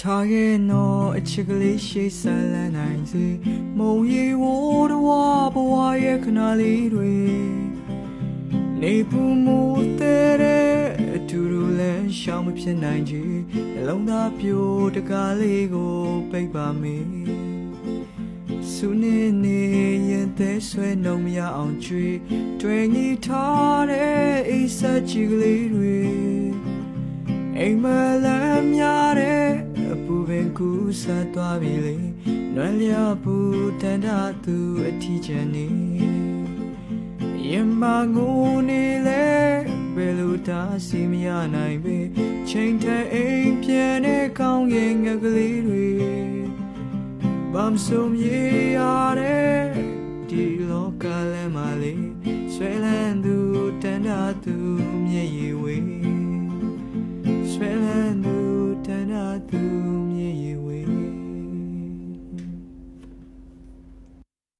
ထားရဲ့တော့အချစ်ကလေးရှိဆန်းလန်းနိုင်စေမုံရီဝတော်ဘဝရဲ့ခဏလေးတွေနေပူမှုတဲ့အတူတူလဲရှောင်းမဖြစ်နိုင်ချေနှလုံးသားပြိုတကားလေးကိုပိတ်ပါမေစုနေနေရင်သက်ဆွဲနှုံမရအောင်ကြွေတွေ့ညီထားတဲ့အိစက်ကြီးကလေးတွေ အိမ်မလမ်းများတဲ့အပူပင်ကူးဆက်သွားပြီလေနွယ်လျာပူတန်တာသူအထီးချန်နေရင်မငိုနေလေဘယ်လိုတားစီမရနိုင်ပဲချိန်တဲ့အိမ်ပြန်တဲ့ကောင်းကင်ငယ်ကလေးတွေဘမ်ဆုံရေရတဲ့ဒီလောကလမ်းမလေးဆွဲလန်းသူတန်တာသူမျက်ရည် ဝေး